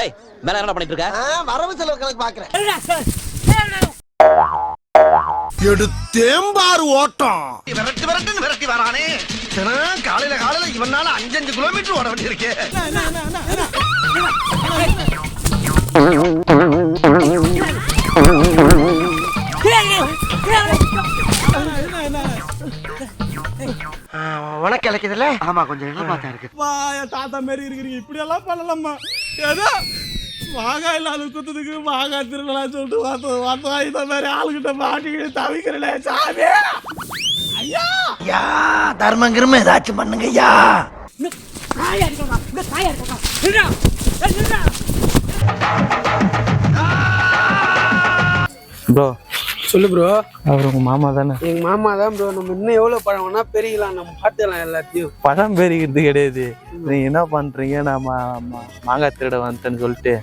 ஏய் மேல என்ன பண்ணிட்டு இருக்க? வரவு செலவு கணக்கு பாக்குறேன் எடுத்தேம்பாரு ஓட்டம். விரட்டு விரட்டுன்னு விரட்டி வரானே. தினம் காலையில காலையில இவனால அஞ்சஞ்சு கிலோமீட்டர் ஓட வேண்டியிருக்கு. உனக்கு இலக்கியதுல ஆமா கொஞ்சம் என்ன பார்த்தா இருக்கு. வா என் தாத்தா மாரி இருக்கிறீங்க. இப்படி எல்லாம் பண்ணலாமா ஏதோ மாங்காய் இல்லாத குத்துதுக்கு மாங்காய் திருடலாம் சொல்லிட்டு வார்த்தை வார்த்தை இந்த மாதிரி ஆளுகிட்ட மாட்டிக்கிட்டு தவிக்கிறேன் சாமி! ஐயா! ஐயா தர்மம் கிரும ஏதாச்சும் பண்ணுங்க ஐயா ப்ரோ சொல்லு ப்ரோ அவர் உங்க மாமா தானே? எங்க மாமா தான் ப்ரோ நம்ம இன்னும் எவ்வளவு பழம் வேணா பெருகலாம் நம்ம பார்த்துக்கலாம் எல்லாத்தையும். பழம் பெருகிறது கிடையாது. நீங்க என்ன பண்றீங்க? நான் மா- மா- மாங்காய் திருட வந்துட்டேன்னு சொல்லிட்டு.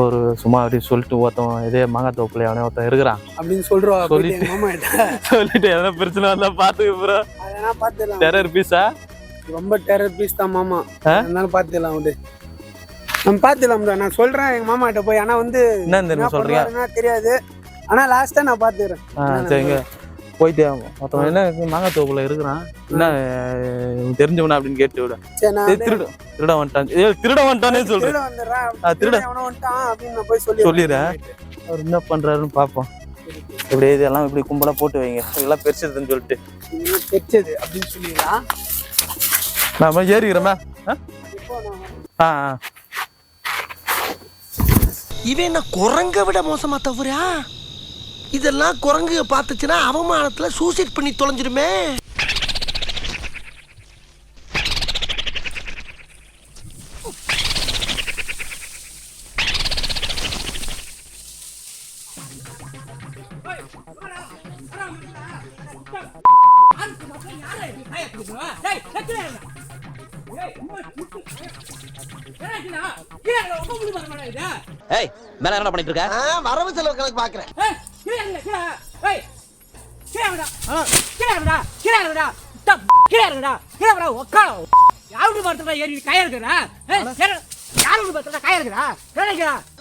ஒரு சும்மா அப்படி சொல்லிட்டு ஒருத்தன் இதே மாங்காய் தோப்புல அவனே ஒருத்தன் இருக்கிறான். அப்படின்னு போயிட்டு சொல்லிட்டு. சொல்லிட்டு எதனா பிரச்சனை வந்தா பாத்துக்க ப்ரோ அதெல்லாம் பார்த்துக்கலாம். டெரர் பீஸா ரொம்ப டெரர் பீஸ் தான் மாமா? அதனால பார்த்துக்கலாம் விடு நம்ம பார்த்துக்கலாம் ப்ரோ நான் சொல்றேன் எங்க மாமா கிட்ட போய். ஆனா வந்து என்ன தெரியுமா பண்ணுவாருன்னா தெரியாது. ஆனா லாஸ்டா நான் பார்த்துக்கிறேன் ஆ சரிங்க. போயிட்டு ஒருத்தன் என்ன மாங்காய் தோப்புல இருக்கிறான். என்ன தெரிஞ்சவனா அப்படின்னு கேட்டு விட. திருட திருட வந்துட்டான். திருட வந்துட்டானே சொல்றேன். திருட சொல்லிடுறேன். அவர் என்ன பண்றாருன்னு பார்ப்போம். இப்படி இதெல்லாம் இப்படி கும்பலா போட்டு வைங்க. இதெல்லாம் பெருசுதுன்னு சொல்லிட்டு. தெரிச்சது அப்படின்னு சொல்லிடலாம். இப்போ நான் ஆ ஆ. இவன் என்ன குரங்க விட மோசமா தவிரா இதெல்லாம் குரங்கு பார்த்துச்சுன்னா அவமானத்துல சூசைட் பண்ணி தொலைஞ்சிருமே ஏய் மேல என்ன பண்ணிட்டு இருக்க? வரவு செலவு கணக்கு பாக்குறேன்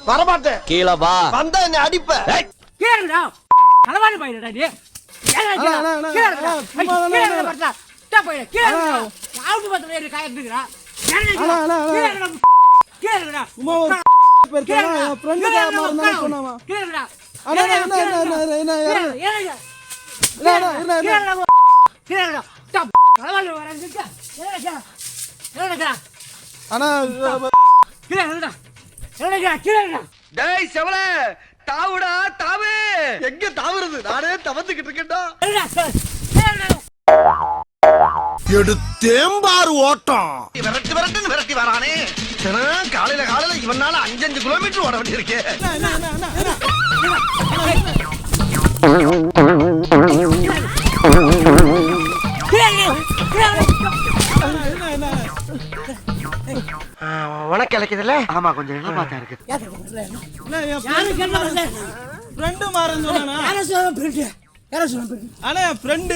வரமாட்டேன். கீழே வா. வந்தா என்ன அடிப்ப. சும்மா ஒரு பேருக்காரன் என் ஃப்ரெண்டு காரமா இருந்தாலும் சொன்னாமா அண்ணா, தாவுடா தாவு. எங்க தாவுறது? நானே தவந்துகிட்டு இருக்கேன்டா. எடுத்தேம்பாரு ஓட்டம். விரட்டு விரட்டுன்னு விரட்டி வரானே. தினம் காலையில காலையில இவனால அஞ்சஞ்சு கிலோமீட்டர் ஓட வேண்டியிருக்கு. உனக்கு இலக்கியதுல ஆமா கொஞ்சம் என்ன பார்த்தா இருக்கு? ஃப்ரெண்டு மாறன்னு சொன்னானா? அண்ணா என் ஃப்ரெண்டு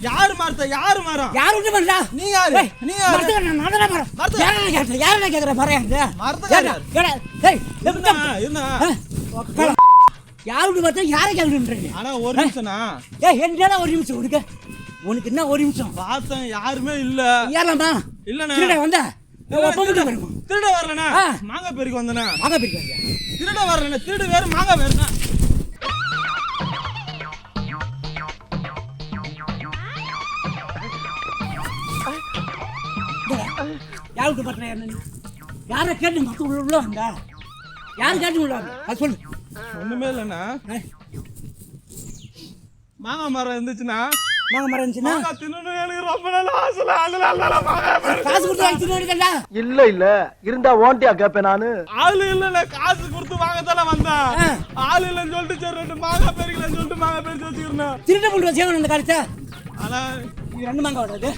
யாரு மரத்த? யாரு மரம் நீ யாரு? நீ யாரு? இருண்ணா இருண்ணா யாருக்கு பார்த்தா யாரை கேட்கணுன்றீங்க ஆனா ஒரு நிமிஷம்ண்ணா. ஏ என்ன ஒரு நிமிஷம் உனக்கு உனக்கு என்ன ஒரு நிமிஷம்? பார்த்தேன் யாருமே இல்ல. ஏறலாமா இல்லண்ணா. திருட வந்த? திருட- வரலண்ணா. மாங்காய் பெருக்கு வந்தனா வாங்க பிரிக்காங்க திருட வரலண்ணா. திருடு வேற மாங்காய் வேறுண்ணா. யாருக்கு பார்த்தா என்ன யாரை கேட்டு மக்கள் உள்ள உள்ள வந்த? யார் கேட்டு உள்ள வந்த? அது சொல்லு. ஒண்ணுமே இல்லைண்ணா. மாங்காய் மரம் இருந்துச்சுன்னா மாங்காய் மரம் இருந்துச்சுன்னா? தின்னணும் எனக்கு ரொம்ப நாள் ஆசை அதனால தான் மாங்காய் பறிச்சேன். காசு கொடுத்து தின்னு? இல்ல இல்ல. இருந்தா ஓண்டியா கேப்பேன் நானு. ஆளு இல்ல காசு கொடுத்து வாங்கத்தானே வந்தேன். ஆளு இல்லைன்னு சொல்லிட்டு சரி ரெண்டு மாங்காய் பெருக்கலன்னு சொல்லிட்டு மாங்காய் பெருச்சு வச்சுக்கிறேன் திருட்டு பண்ணுற சேவன் அந்த காலத்தை? ஆனா ரெண்டு மாங்காய் ரெண்டு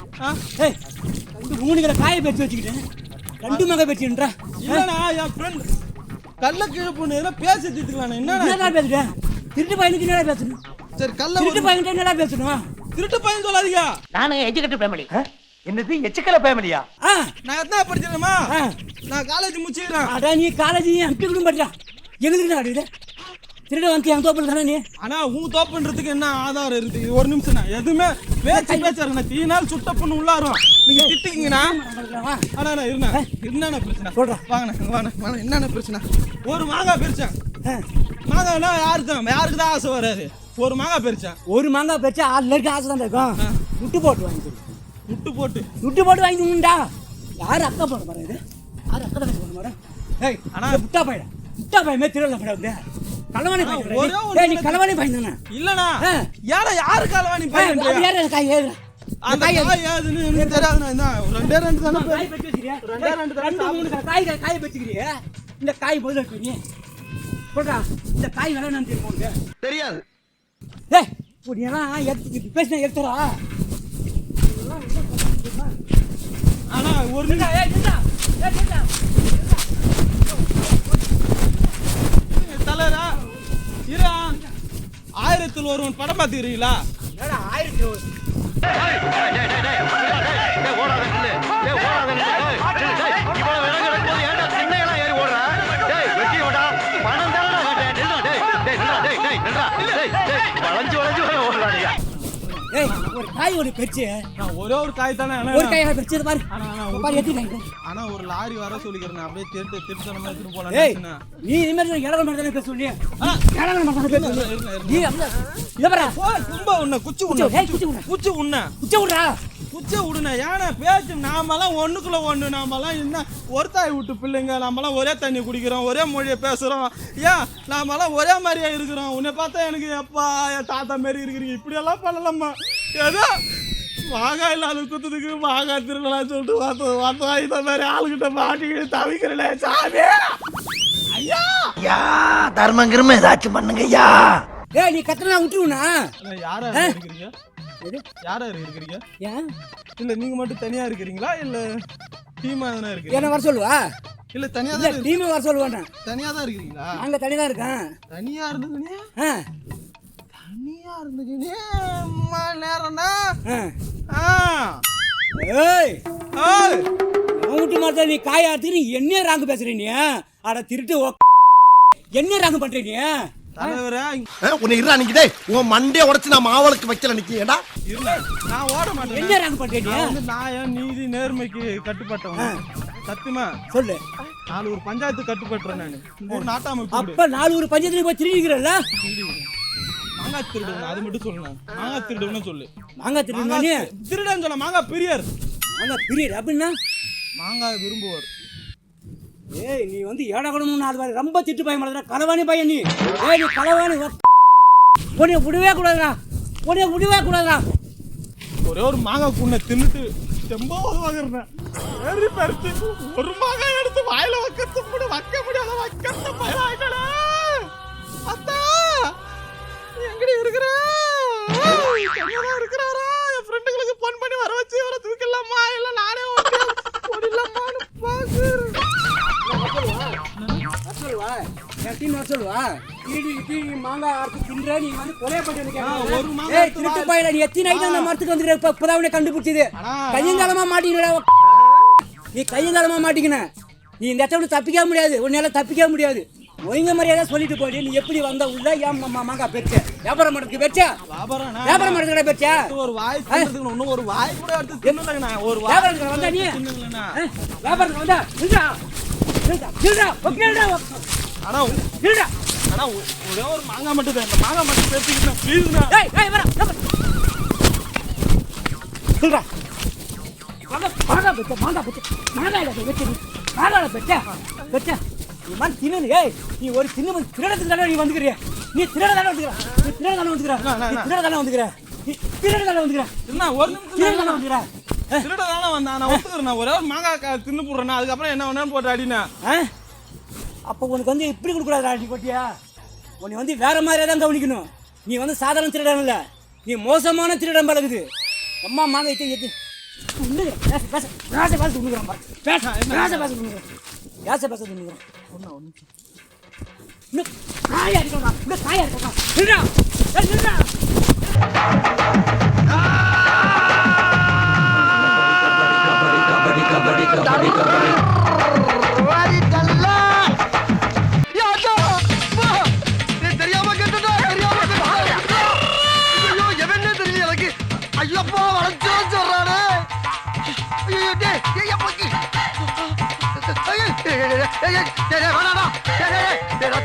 மூணு கிலோ காயை பறிச்சு வச்சுக்கிட்டு. ரெண்டு மாங்காய் பறிச்சுன்றா இல்லண்ணா என் ஃப்ரெண்ட் கல்ல கீழே பொண்ணு எதனா பேசி தீர்த்துக்கலாம் என்னண்ணா என்னடா பேசுறேன் திருட்டு பையனுக்கு என்னடா பேசணும்? சரி கல்ல திருட்டு பையன்கிட்ட என்னடா பேசணும்? திருட்டு பையன் சொல்லாதீங்க. நானு எஜுகேட்டட் ஃபேமிலி என்னது எச்சுக்கல ஃபேமிலியா ஆ. நான் எத்தனை படிச்சிருக்கேமா ஆ. நான் காலேஜ் முடிச்சுக்கிறேன். அடா நீ காலேஜ் எம்பி கூட படிச்சா எங்களுக்கு தான் அடிக்குது திருட வந்து என் தோப்பில் தானே நீ? ஆனா உன் தோப்புன்றதுக்கு என்ன ஆதாரம் இருக்கு? இது ஒரு நிமிஷம் எதுவுமே பேச்சு பேசுறேன் தீ நாள் சுட்ட பொண்ணு உள்ளாரும் நீங்க திட்டிக்கிங்கண்ணா. நான் இருண்ணா. என்னண்ணா பிரச்சனை? சொல்றா. வாங்கண்ணா வாண்ணா என்னண்ணா பிரச்சனை? ஒரு மாங்காய் பிரிச்சேன். மாங்காய்னா யாருக்கு தான்? யாருக்கு தான் ஆசை வராது. ஒரு மாங்காய் பிரிச்சேன் ஒரு மாங்காய் பறிச்சா ஆறு பேருக்கு ஆசை தான் இருக்கும்? விட்டு போட்டு வாங்கி. முட்டு போட்டு. விட்டு போட்டு வாங்கி உண்டா யார் அக்கா போட பாரு இது? யார் அக்கா தான் போட பாரு ஏய் அண்ணா. அண்ணா முட்டா பையன் முட்டா பையன் திருவிழா படம் வந்து கலவாணி ஏய் நீ. கலவாணி இல்லண்ணா ஆ. யார யாரு காலவாணி பையன் அது யார்? காய் ஏறுறா அந்த காய் ஏதுன்னு எனக்கு தெரியாதுண்ணா ரெண்டே ரெண்டு தானே காய் பறிச்சு வச்சிருக்கியா? ரெண்டே மூணு காய் காய் காய் காய் பறிச்சுக்கிறியா? இந்த காய் முதல்ல நீ. சொல்றா இந்த காய் விலை என்னன்னு தெரியுமா உனக்கு? தெரியாது. ஏய் இப்படி எல்லாம் எடுத்து பேசினா எடுத்துறா ஆனா ஒரு நிமிஷம் ஏய் நின்றா ஏய் நின்றா தலைவரா இரா ஆயிரத்தில் ஒருவன் படம் பார்த்துக்கிறீங்களா என்னடா ஆயிரத்தி ஒரு ஏய் காய் ஒரு பெருச்சு நான் ஒரே ஒரு காய் தானே ஒரு காய் பெருச்சு பாரு. ஆனா, பாரு ஒரு லாரி வர சொல்லிக்கிறேன். அப்படியே திருட்டு திருத்தனமா எடுத்துட்டு ஏய் போலாம் நீ தானே பேச சொல்லி. ஆ. இடங்கள் மட்டும் தானே பேச இருங்க, இருங்க. நீ இதை பாரு. கும்ப உன்ன குச்சி உன்ன ஏய், குச்சி உன்ன. குச்சி உன்ன. குச்சை விட்றா குச்சி உடுன ஏன்னா பேச்சு நாமெல்லாம் ஒண்ணுக்குள்ள ஒண்ணு நாமெல்லாம் என்ன? ஒரு தாய் விட்டு பிள்ளைங்க நாமெல்லாம் ஒரே தண்ணி குடிக்கிறோம் ஒரே மொழியை பேசுறோம். ஏன்? நாமெல்லாம் ஒரே மாதிரியா இருக்கிறோம். உன்னை பார்த்தா எனக்கு எப்பா என் தாத்தா மாரி இருக்கிறீங்க. இப்படியெல்லாம் பண்ணலாமா? ஏதோ மாங்காய் இல்லாத குத்துதுக்கு மாங்காய் திருடலாம் சொல்லிட்டு வாத்த வாத்தா இந்த மாதிரி ஆளுகிட்ட மாட்டிக்கிட்டு தவிக்கிறல சாமி! ஐயா! யா தர்மம் கிரும ஏதாச்சும் பண்ணுங்க ஐயா. ஏய் நீ கத்தனா விட்டுருவனா? யாரா இருக்கிறீங்க? எது? யாரா இருக்கிறீங்க? ஏன் இல்ல நீங்க மட்டும் தனியா இருக்கிறீங்களா? இல்ல டீமா தானே இருக்கிறீங்க? என்ன வர சொல்லுவா? இல்ல தனியா தான் டீமே வர சொல்லுவானே தனியா தான் இருக்கிறீங்களா அங்க தனி தான் இருக்கேன் தனியா இருந்துக்கினே ஆ. தனியா இருந்துக்கினே. நேரம்னா ஏய் ஏய், அவன் விட்டு மாத்தா நீ காய் ஆத்துக்கு நீ என்ன ராங்கு பேசுற நீ? அட திருட்டு என்ன ராங்கு பண்ற நீ? தலைவரே உன்னை இருடா நிக்கிட்டே உன் மண்டைய உடைச்சு நான் மாவளுக்கு வைக்கல நிக்கீங்கடா இருல நான் ஓட மாட்டேன். என்ன ராங்கு பண்ற நீ? நான் வந்து நீதி நேர்மைக்கு கட்டுப்பட்டவன். சத்தியமா? சொல்லு. நாலு ஒரு பஞ்சாயத்து கட்டுப்பட்டுறேன் நான். நாட்டாம அப்ப நாலு ஒரு பஞ்சத்துல போய் திருடிக்கிறல்ல? மாங்காய் திருடுவன் அது மட்டும் சொல்லணும். மாங்காய் திருடுவனு சொல்லு. மாங்காய் திருடு மாங்காய் நீ திரு- திருடன் சொல்ல மாங்காய் பிரியர். மாங்காய் பிரியர் அப்படின்னா? மாங்காய் விரும்புவார். ஏய் நீ வந்து ஏடகணும்னு நாலு பேர். ரொம்ப திட்டு பையன் மாதிரி களவாணி பையன் நீ. ஏய் நீ களவாணி உன்னைய விடவே கூடாதுடா. உன்னைய விடவே கூடாதுடா. ஒரே ஒரு மாங்காய் குண்ணை தின்னுட்டு வெறி பறிச்சு ஒரு மாங்காய் எடுத்து வாயில வைக்கிறது கூட வைக்க முடியாத வைக்கிறது அத்தா நீ எங்கடி இருக்கிற. இருக்கிறாரா? என் ஃப்ரெண்டுங்களுக்கு ஃபோன் பண்ணி வர வச்சு இவரை தூக்கிடலாமா? இல்ல நானே ஓடிடலாமான்னு கண்டுபிடிச்சது. கையங்காலமா மாட்டீங்கடா நீ கையங்காலமா மாட்டிக்கின. நீ இந்த இடத்த விட்டு தப்பிக்க முடியாது. உன்னால தப்பிக்க முடியாது. ஒழுங்க மரியாதை சொல்லிட்டு போடி நீ எப்படி வந்த உள்ள? ஏன் மா- மாங்காய் பெற்ற வியாபாரம் மரத்துக்கு பெற்ற வியாபாரம் வியாபாரம் மரத்துக்கு பெற்ற ஒரு வாய் இன்னும் ஒரு வாய் கூட எடுத்து ஒரு வாய் வியாபாரத்துக்கு வந்தா நீ? வியாபாரத்துக்கு வந்தா? நில்றா. நில்றா. ஓகே ஆனா நில்றா. ஒ- ஒரே ஒரு மாங்காய் மட்டும் தான் இந்த மாங்காய் மட்டும் பேசிக்கிட்டேன் ப்ளீஸ்ண்ணா ஏய் ஏய் வரா நில்றா. மாங்காய் பெற்ற மாங்காய் பெற்ற மாங்காயில பெற்ற மாங்காயில பெற்ற பெற்ற மாதிரி தின்னு ஏய் நீ ஒரு சின்ன திருடத்துக்கு தானே நீ வந்துக்கிறிய? நீ திருட தானே வந்துக்கிற? நீ திருட தானே வந்துக்கிற? நீ திருட தானே வந்துக்கிற? நீ திருட தானே வந்துக்கிறேன் என்ன ஒரு நிமிஷம் திருட தானே வந்துக்கிறேன் திருட தானே வந்தான். நான் ஒத்துக்கிறேன். ஒரே ஒரு மாங்காய் தின்னு போடுறேன் அதுக்கப்புறம் என்ன வேணாலும் போட்டு அடினா அப்போ உனக்கு வந்து இப்படி கொடுக்கூடாது அடி கொட்டியா. உன்னை வந்து வேற மாதிரியே தான் கவனிக்கணும். நீ வந்து சாதாரண திருடன் இல்ல. நீ மோசமான திருடன் பழகுது அம்மா மாங்க இட்டு எத்து. பேச பேச. பேச பேச உண்ணுக்கிறேன் பாரு. பேச பேச பேச உண்ணுக்கிறேன் பேச பேச உண்ணுக்கிறேன் இன்னும் காயா இருக்கா இன்னும் காயா இருக்கா நில்றா. ஏய், நில்றா. தெரியாம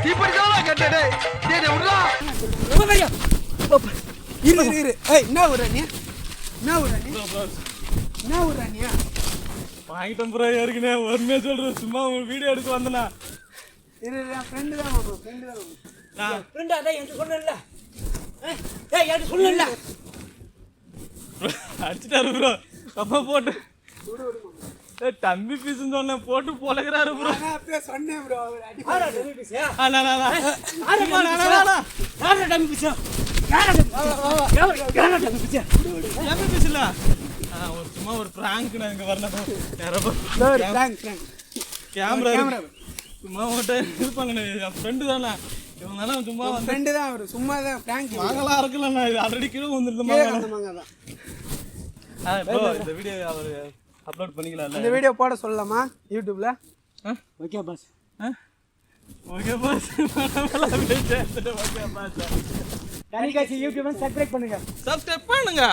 தீப்படிதான் கேட்டேன் டேய் பெரிய இரு இரு இரு. ஏய் என்ன நீ என்ன ஊரா நீ என்ன ஊரா நீ வாங்கிட்டேன் ப்ரோ ஏற்கனவே சொல்றேன் சும்மா ஒரு வீடியோ எடுக்க வந்தனா. இரு ஃப்ரெண்டு தான் மாமா ஃப்ரெண்டு தான். நான் ஃப்ரெண்டா அதான் எனக்கு சொல்லல. ஏய் எனக்கு சொல்லல. அடிச்சிட்டாரு ப்ரோ அப்பா போட்டு தம்பி பீஸ்னு சொன்னேன் போட்டு பொழக்கிறாரு ப்ரோ நான் அப்பயே சொன்னேன் ப்ரோ ஆறா டம்மி பீஸா அண்ணா அண்ணா ஆறா சும்மா டம்மி நான் நான் பீஸா ஆறா டம்மி பீஸா யாரா டம்மி யாரா டம்மி பீஸா எம்பி பீஸ் இல்ல ஆ, ஒரு சும்மா ஒரு பிராங்க் நான் இங்க வரணும். யாரோ ஃப்ராங்க் ஃப்ராங்க் கேமரா கேமரா சும்மா உங்கள்கிட்ட இது என் ஃப்ரெண்டு தானே இவங்க தானே சும்மா ஃப்ரெண்டு தான் அவர். சும்மா தான் ஃப்ராங்க் மாங்கலாம் இருக்கலாம் நான் இது ஆல்ரெடி கீழே வந்துருந்த கீழே மாங்கலாம் வந்த மாங்க தான். ஆ, bro, இந்த வீடியோ அவர் அப்லோட் பண்ணிக்கலாம்ல. இந்த வீடியோ போட சொல்லலாமா? யூடியூப்ல okay boss okay boss okay boss தனிக்காட்சி YouTube subscribe பண்ணுங்க. சப்ஸ்கிரைப் பண்ணுங்க.